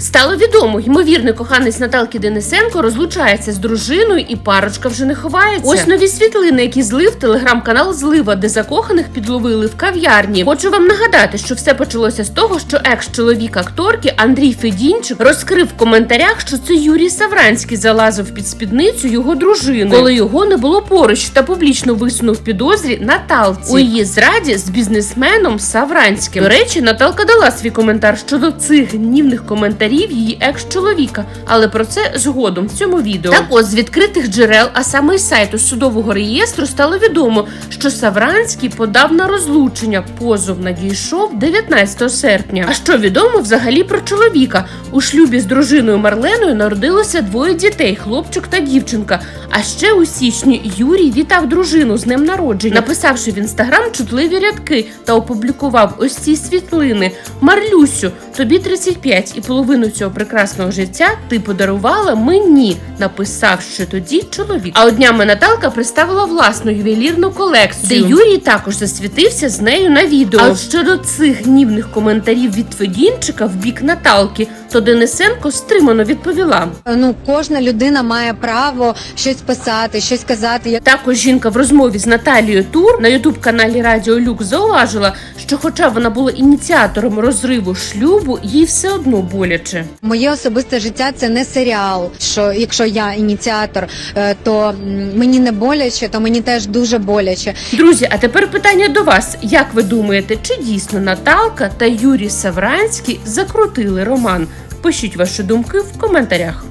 Стало відомо, ймовірний коханець Наталки Денисенко розлучається з дружиною, і парочка вже не ховається. Ось нові світлини, які злив телеграм-канал Злива, де закоханих підловили в кав'ярні. Хочу вам нагадати, що все почалося з того, що екс-чоловік акторки Андрій Федінчик розкрив в коментарях, що це Юрій Савранський залазив під спідницю його дружини, коли його не було поруч, та публічно висунув підозрі Наталці у її зраді з бізнесменом Савранським. До речі, Наталка дала свій коментар щодо цих гнівних коментарів її екс-чоловіка, але про це згодом в цьому відео. Так от з відкритих джерел, а саме з сайту судового реєстру, стало відомо, що Савранський подав на розлучення. Позов надійшов 19 серпня. А що відомо взагалі про чоловіка? У шлюбі з дружиною Марленою народилося двоє дітей: хлопчик та дівчинка. А ще у січні Юрій вітав дружину з днем народження, написавши в інстаграм чутливі рядки та опублікував ось ці світлини. Марлюсю, тобі 35 і половину цього прекрасного життя ти подарувала мені, написавши тоді чоловік. А от днями Наталка представила власну ювелірну колекцію, де Юрій також засвітився з нею на відео. А щодо цих гнівних коментарів від Федінчика в бік Наталки, то Денисенко стримано відповіла. Ну, кожна людина має право щось писати, щось казати. Також жінка в розмові з Наталією Тур на ютуб каналі Радіо Люк зауважила, що, хоча вона була ініціатором розриву шлюбу, їй все одно боляче. Моє особисте життя це не серіал. Що якщо я ініціатор, е, то мені не боляче, то мені теж дуже боляче. Друзі, а тепер питання до вас: як ви думаєте, чи дійсно Наталка та Юрій Савранський закрутили роман? Пишіть ваші думки в коментарях.